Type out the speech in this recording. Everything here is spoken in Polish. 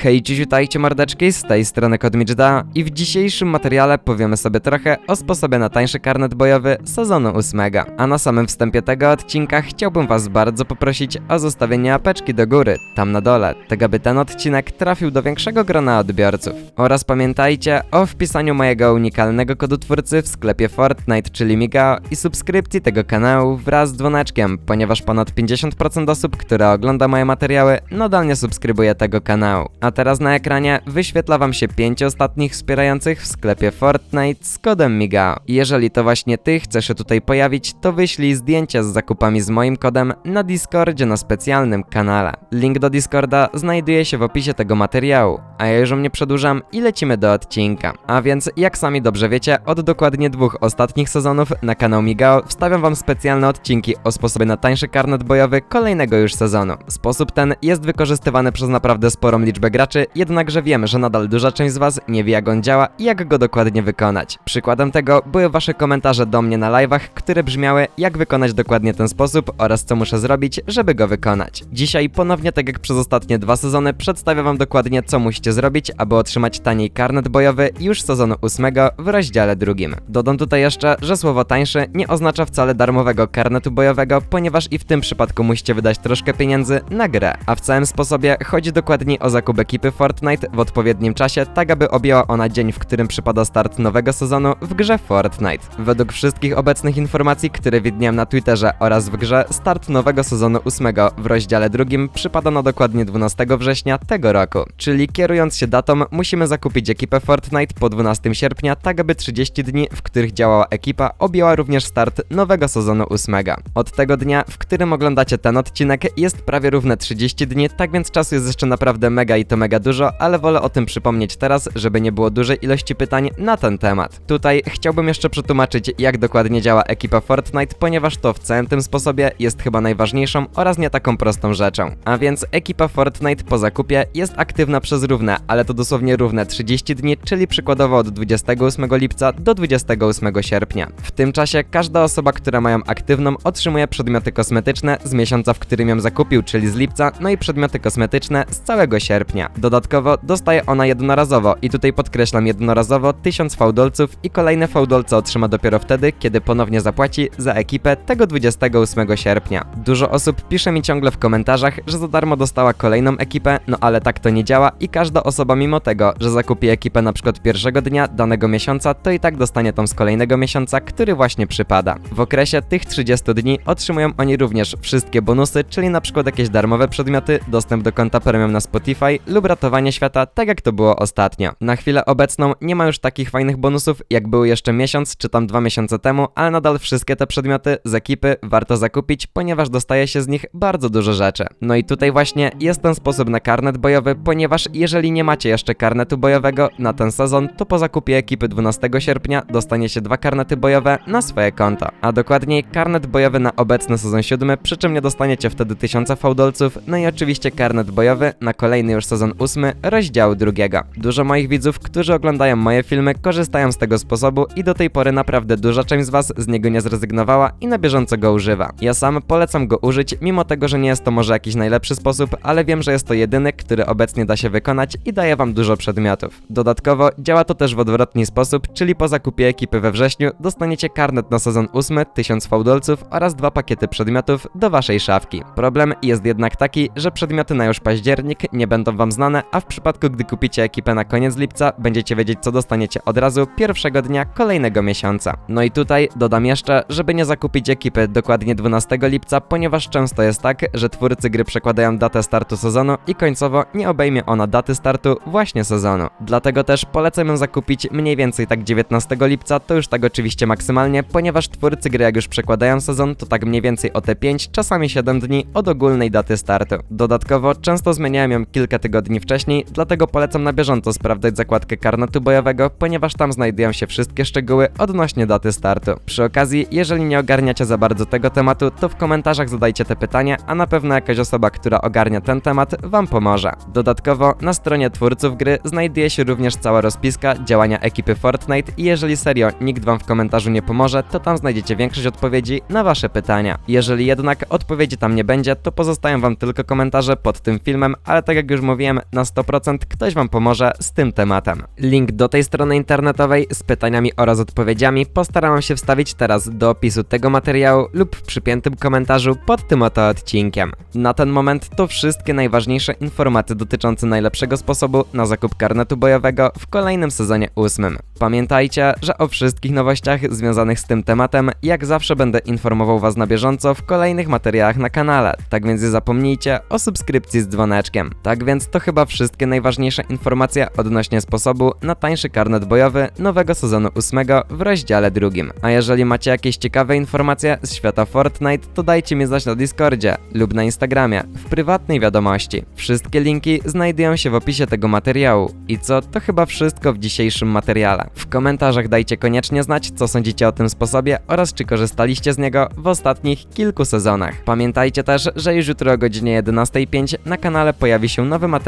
Hej, cześć, witajcie mordeczki, z tej strony Kodmicda i w dzisiejszym materiale powiemy sobie trochę o sposobie na tańszy karnet bojowy sezonu 8. A na samym wstępie tego odcinka chciałbym was bardzo poprosić o zostawienie apeczki do góry, tam na dole, tak aby ten odcinek trafił do większego grona odbiorców. Oraz pamiętajcie o wpisaniu mojego unikalnego kodu twórcy w sklepie Fortnite, czyli Migao i subskrypcji tego kanału wraz z dzwoneczkiem, ponieważ ponad 50% osób, które ogląda moje materiały, nadal nie subskrybuje tego kanału. A teraz na ekranie wyświetla wam się 5 ostatnich wspierających w sklepie Fortnite z kodem Migao. I Jeżeli to właśnie ty chcesz się tutaj pojawić, to wyślij zdjęcia z zakupami z moim kodem na Discordzie na specjalnym kanale. Link do Discorda znajduje się w opisie tego materiału. A ja już nie przedłużam i lecimy do odcinka. A więc, jak sami dobrze wiecie, od dokładnie dwóch ostatnich sezonów na kanał Migao wstawiam wam specjalne odcinki o sposobie na tańszy karnet bojowy kolejnego już sezonu. Sposób ten jest wykorzystywany przez naprawdę sporą liczbę jednakże wiem, że nadal duża część z was nie wie jak on działa i jak go dokładnie wykonać. Przykładem tego były wasze komentarze do mnie na live'ach, które brzmiały jak wykonać dokładnie ten sposób oraz co muszę zrobić, żeby go wykonać. Dzisiaj ponownie, tak jak przez ostatnie dwa sezony, przedstawię wam dokładnie co musicie zrobić, aby otrzymać taniej karnet bojowy już sezonu 8 w rozdziale drugim. Dodam tutaj jeszcze, że słowo tańszy nie oznacza wcale darmowego karnetu bojowego, ponieważ i w tym przypadku musicie wydać troszkę pieniędzy na grę, a w całym sposobie chodzi dokładnie o zakup ekipy Fortnite w odpowiednim czasie, tak aby objęła ona dzień, w którym przypada start nowego sezonu w grze Fortnite. Według wszystkich obecnych informacji, które widniałem na Twitterze oraz w grze, start nowego sezonu 8 w rozdziale drugim przypada na dokładnie 12 września tego roku. Czyli kierując się datą, musimy zakupić ekipę Fortnite po 12 sierpnia, tak aby 30 dni, w których działała ekipa, objęła również start nowego sezonu 8. Od tego dnia, w którym oglądacie ten odcinek, jest prawie równe 30 dni, tak więc czasu jest jeszcze naprawdę mega i to mega dużo, ale wolę o tym przypomnieć teraz, żeby nie było dużej ilości pytań na ten temat. Tutaj chciałbym jeszcze przetłumaczyć, jak dokładnie działa ekipa Fortnite, ponieważ to w całym tym sposobie jest chyba najważniejszą oraz nie taką prostą rzeczą. A więc ekipa Fortnite po zakupie jest aktywna przez równe, ale to dosłownie równe 30 dni, czyli przykładowo od 28 lipca do 28 sierpnia. W tym czasie każda osoba, która ma ją aktywną, otrzymuje przedmioty kosmetyczne z miesiąca, w którym ją zakupił, czyli z lipca, no i przedmioty kosmetyczne z całego sierpnia. Dodatkowo dostaje ona jednorazowo i tutaj podkreślam jednorazowo 1000 fałdolców i kolejne fałdolce otrzyma dopiero wtedy, kiedy ponownie zapłaci za ekipę tego 28 sierpnia. Dużo osób pisze mi ciągle w komentarzach, że za darmo dostała kolejną ekipę, no ale tak to nie działa i każda osoba mimo tego, że zakupi ekipę na przykład pierwszego dnia danego miesiąca, to i tak dostanie tą z kolejnego miesiąca, który właśnie przypada. W okresie tych 30 dni otrzymują oni również wszystkie bonusy, czyli na przykład jakieś darmowe przedmioty, dostęp do konta premium na Spotify lub ratowanie świata, tak jak to było ostatnio. Na chwilę obecną nie ma już takich fajnych bonusów, jak były jeszcze miesiąc czy tam dwa miesiące temu, ale nadal wszystkie te przedmioty z ekipy warto zakupić, ponieważ dostaje się z nich bardzo dużo rzeczy. No i tutaj właśnie jest ten sposób na karnet bojowy, ponieważ jeżeli nie macie jeszcze karnetu bojowego na ten sezon, to po zakupie ekipy 12 sierpnia dostaniecie dwa karnety bojowe na swoje konto. A dokładniej karnet bojowy na obecny sezon 7, przy czym nie dostaniecie wtedy 1000 fałdolców, no i oczywiście karnet bojowy na kolejny już sezon 8 rozdziału drugiego. Dużo moich widzów, którzy oglądają moje filmy, korzystają z tego sposobu i do tej pory naprawdę duża część z was z niego nie zrezygnowała i na bieżąco go używa. Ja sam polecam go użyć, mimo tego, że nie jest to może jakiś najlepszy sposób, ale wiem, że jest to jedyny, który obecnie da się wykonać i daje wam dużo przedmiotów. Dodatkowo działa to też w odwrotny sposób, czyli po zakupie ekipy we wrześniu dostaniecie karnet na sezon 8, 1000 fałdolców oraz dwa pakiety przedmiotów do waszej szafki. Problem jest jednak taki, że przedmioty na już październik nie będą wam znane, a w przypadku gdy kupicie ekipę na koniec lipca, będziecie wiedzieć co dostaniecie od razu pierwszego dnia kolejnego miesiąca. No i tutaj dodam jeszcze, żeby nie zakupić ekipy dokładnie 12 lipca, ponieważ często jest tak, że twórcy gry przekładają datę startu sezonu i końcowo nie obejmie ona daty startu właśnie sezonu. Dlatego też polecam ją zakupić mniej więcej tak 19 lipca, to już tak oczywiście maksymalnie, ponieważ twórcy gry jak już przekładają sezon, to tak mniej więcej o te 5, czasami 7 dni od ogólnej daty startu. Dodatkowo często zmieniałem ją kilka tygodni wcześniej, dlatego polecam na bieżąco sprawdzać zakładkę karnetu bojowego, ponieważ tam znajdują się wszystkie szczegóły odnośnie daty startu. Przy okazji, jeżeli nie ogarniacie za bardzo tego tematu, to w komentarzach zadajcie te pytania, a na pewno jakaś osoba, która ogarnia ten temat, wam pomoże. Dodatkowo na stronie twórców gry znajduje się również cała rozpiska działania ekipy Fortnite i jeżeli serio nikt wam w komentarzu nie pomoże, to tam znajdziecie większość odpowiedzi na wasze pytania. Jeżeli jednak odpowiedzi tam nie będzie, to pozostają wam tylko komentarze pod tym filmem, ale tak jak już mówiłem, wiem, na 100% ktoś Wam pomoże z tym tematem. Link do tej strony internetowej z pytaniami oraz odpowiedziami postarałam się wstawić teraz do opisu tego materiału lub w przypiętym komentarzu pod tym oto odcinkiem. Na ten moment to wszystkie najważniejsze informacje dotyczące najlepszego sposobu na zakup karnetu bojowego w kolejnym sezonie ósmym. Pamiętajcie, że o wszystkich nowościach związanych z tym tematem jak zawsze będę informował Was na bieżąco w kolejnych materiałach na kanale, tak więc nie zapomnijcie o subskrypcji z dzwoneczkiem. Tak więc to chyba wszystkie najważniejsze informacje odnośnie sposobu na tańszy karnet bojowy nowego sezonu ósmego w rozdziale drugim. A jeżeli macie jakieś ciekawe informacje z świata Fortnite, to dajcie mi znać na Discordzie lub na Instagramie w prywatnej wiadomości. Wszystkie linki znajdują się w opisie tego materiału. I co, to chyba wszystko w dzisiejszym materiale. W komentarzach dajcie koniecznie znać, co sądzicie o tym sposobie oraz czy korzystaliście z niego w ostatnich kilku sezonach. Pamiętajcie też, że już jutro o godzinie 11.05 na kanale pojawi się nowy materiał